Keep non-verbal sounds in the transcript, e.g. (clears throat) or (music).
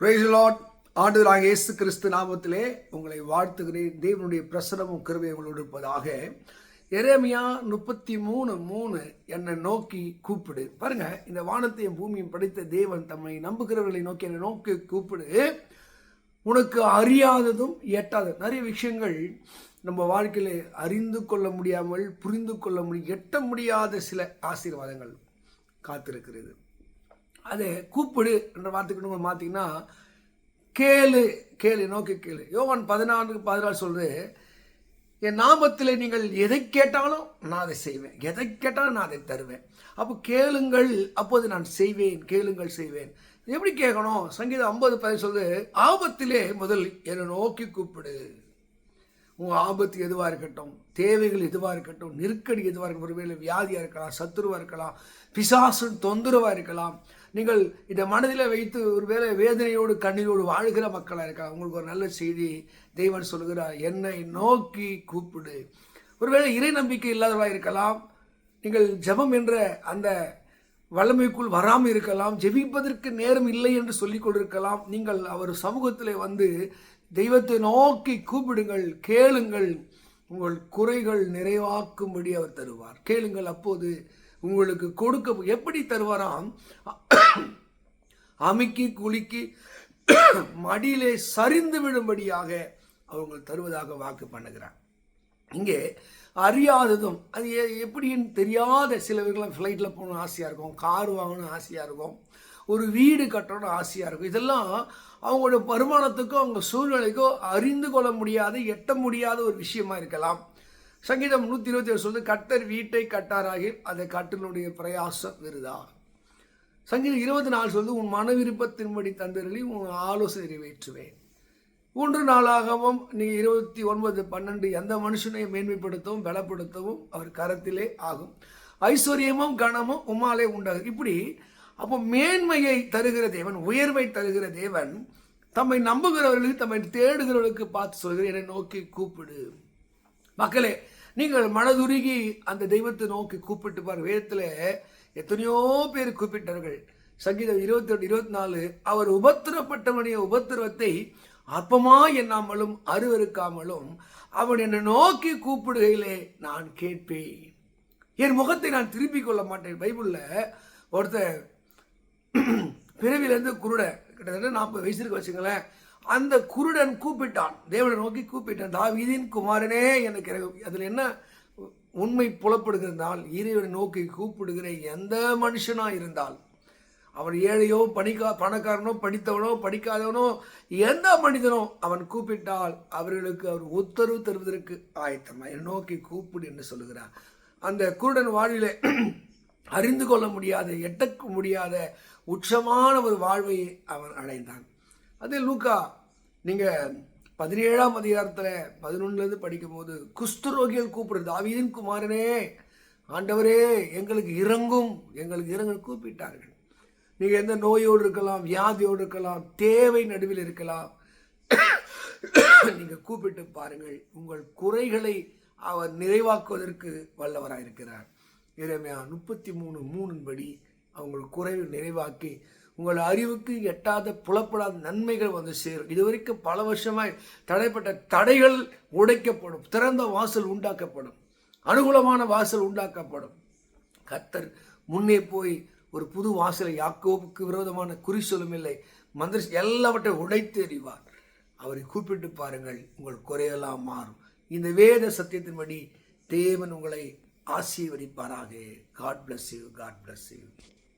பிரைஸ்லாட் ஆண்டுதலாக இயேசு கிறிஸ்து நாமத்திலே உங்களை வாழ்த்துகிறேன். தேவனுடைய பிரசனமும் கிருபை உங்களோடு இருப்பதாக எரேமியா முப்பத்தி மூணு மூணு என்னை நோக்கி கூப்பிடு. பாருங்க இந்த வானத்தையும் பூமியும் படைத்த தேவன் தம்மை நம்புகிறவர்களை நோக்கி என்னை நோக்கி கூப்பிடு. உனக்கு அறியாததும் எட்டாத நிறைய விஷயங்கள் நம்ம வாழ்க்கையில் அறிந்து கொள்ள முடியாமல் புரிந்து கொள்ள முடியும் எட்ட முடியாத சில ஆசீர்வாதங்கள் காத்திருக்கிறது. அதை கூப்பிடு என்ற வார்த்தைக்கு நம்ம மாற்றிங்கன்னா கேளு கேளு நோக்கி கேளு. யோவான் பதினான்கு பதினாறு சொல்கிறது என் நாமத்தில் நீங்கள் எதை கேட்டாலும் நான் அதை செய்வேன். எதை கேட்டாலும் நான் அதை தருவேன். அப்போ கேளுங்கள் அப்போது நான் செய்வேன் கேளுங்கள் செய்வேன். எப்படி கேட்கணும்? சங்கீதம் ஐம்பது பதிவு சொல்லுது ஆபத்திலே முதல் என்னை நோக்கி கூப்பிடு. உங்கள் ஆபத்து எதுவாக இருக்கட்டும் தேவைகள் எதுவாக இருக்கட்டும் நெருக்கடி எதுவாக இருக்கட்டும் ஒருவேளை வியாதியாக இருக்கலாம் சத்துருவாக இருக்கலாம் பிசாசு தொந்தரவாக இருக்கலாம் நீங்கள் இதை மனதில் வைத்து ஒருவேளை வேதனையோடு கண்ணீரோடு வாழ்கிற மக்களாக இருக்கலாம். உங்களுக்கு ஒரு நல்ல செய்தி தெய்வன் சொல்கிறார் என்னை நோக்கி கூப்பிடு. ஒருவேளை இறை நம்பிக்கை இல்லாதவராக இருக்கலாம். நீங்கள் ஜெபம் என்ற அந்த வல்லமைக்குள் வராமல் இருக்கலாம். ஜெபிப்பதற்கு நேரம் இல்லை என்று சொல்லிக் கொண்டிருக்கலாம். நீங்கள் அவர் சமூகத்தில் வந்து தெய்வத்தை நோக்கி கூப்பிடுங்கள் கேளுங்கள். உங்கள் குறைகள் நிறைவாக்கும்படி அவர் தருவார். கேளுங்கள் அப்போது உங்களுக்கு கொடுக்க எப்படி தருவாராம்? அமுக்கி குலுக்கி மடியிலே சரிந்து விடும்படியாக அவங்க தருவதாக வாக்கு பண்ணுகிறார். இங்கே அறியாததும் அது எப்படின்னு தெரியாத சிலவர்களாம் ஃப்ளைட்டில் போகணும்னு ஆசையாக இருக்கும் கார் வாங்கணும்னு ஆசையாக இருக்கும். ஒரு வீடு கட்டணும்னு ஆசையாக இருக்கும். இதெல்லாம் அவங்களோட வருமானத்துக்கோ அவங்க சூழ்நிலைக்கோ அறிந்து கொள்ள முடியாத எட்ட முடியாத ஒரு விஷயமா இருக்கலாம். சங்கீதம் நூற்றி இருபத்தி ஏழு சொல்லுது கட்டர் வீட்டை கட்டாராகி அதை கட்டினுடைய பிரயாசம் விருதா? சங்கீதம் இருபத்தி நாலு சொல்லுது உன் மன விருப்பத்தின்படி தந்தரளி உன் ஆலோசனை நிறைவேற்றுவேன். மூன்று நாளாகவும் நீ இருபத்தி ஒன்பது பன்னெண்டு எந்த மனுஷனையும் மேன்மைப்படுத்தவும் பலப்படுத்தவும் அவர் கரத்திலே ஆகும். ஐஸ்வர்யமும் கனமும் உமாலே உண்டாகும். இப்படி அப்போ மேன்மையை தருகிற தேவன் உயர்வை தருகிற தேவன் தம்மை நம்புகிறவர்களுக்கு தம்மை தேடுகிறவர்களுக்கு பார்த்து சொல்கிற என்னை நோக்கி கூப்பிடு. மக்களே நீங்கள் மனதுருகி அந்த தெய்வத்தை நோக்கி கூப்பிட்டு பாரு வேதத்தில் எத்தனையோ பேர் கூப்பிட்டார்கள். சங்கீதம் இருபத்தி ரெண்டு இருபத்தி நாலு அவர் உபத்திரப்பட்டவனுடைய உபத்திரவத்தை அற்பமா எண்ணாமலும் அருவருக்காமலும் அவன் என்னை நோக்கி கூப்பிடுகையிலே நான் கேட்பேன். என் முகத்தை நான் திருப்பிக் கொள்ள மாட்டேன். பைபிளில் ஒருத்தர் பிறவிலேருந்து குருடன் கிட்டத்தட்ட நாற்பது வயசு இருக்கு வச்சுங்களேன் அந்த குருடன் கூப்பிட்டான். தேவனை நோக்கி கூப்பிட்டான். தாவீதின் குமாரனே எனக்கு இறங்கு." அதில் என்ன உண்மை புலப்படுகிறதால் இறைவனை நோக்கி கூப்பிடுகிற எந்த மனுஷனாக இருந்தால் அவன் ஏழையோ பணிக்கா பணக்காரனோ படித்தவனோ படிக்காதவனோ எந்த மனிதனோ அவன் கூப்பிட்டால் அவர்களுக்கு அவர் உத்தரவு தருவதற்கு ஆயத்தமாக என்னை நோக்கி கூப்பிடு என்று சொல்லுகிறார். அந்த குருடன் வாழ்விலே (clears throat) அறிந்து கொள்ள முடியாத எட்டக்க முடியாத உச்சமான ஒரு வாழ்வை அவன் அடைந்தான். அதே லூக்கா நீங்கள் பதினேழாம் அதிகாரத்தில் பதினொன்றுலேருந்து படிக்கும்போது குஸ்துரோகிகள் கூப்பிடுறது தாவீதின் குமாரனே ஆண்டவரே எங்களுக்கு இறங்கும் எங்களுக்கு இறங்க கூப்பிட்டார்கள். நீங்கள் எந்த நோயோடு இருக்கலாம் வியாதியோடு இருக்கலாம் தேவை நடுவில் இருக்கலாம் நீங்கள் கூப்பிட்டு பாருங்கள் உங்கள் குறைகளை அவர் நிறைவாக்குவதற்கு வல்லவராக இருக்கிறார் இறைமையா முப்பத்தி மூணு மூணின்படி அவங்கள் குறைவை நிறைவாக்கி உங்கள் அறிவுக்கு எட்டாத புலப்படாத நன்மைகள் வந்து சேரும். இதுவரைக்கும் பல வருஷமாய் தடைப்பட்ட தடைகள் உடைக்கப்படும் திறந்த வாசல் உண்டாக்கப்படும் அனுகூலமான வாசல் உண்டாக்கப்படும். கத்தர் முன்னே போய் ஒரு புது வாசலை யாக்கோவுக்கு விரோதமான குறி சொல்லும் இல்லை மந்திர எல்லாவற்றையும் உடைத்து எறிவார். அவரை கூப்பிட்டு பாருங்கள் உங்கள் குறையெல்லாம் மாறும். இந்த வேத சத்தியத்தின்படி தேவன் உங்களை ஆசீர்வதிப்பாராக. God bless you God bless you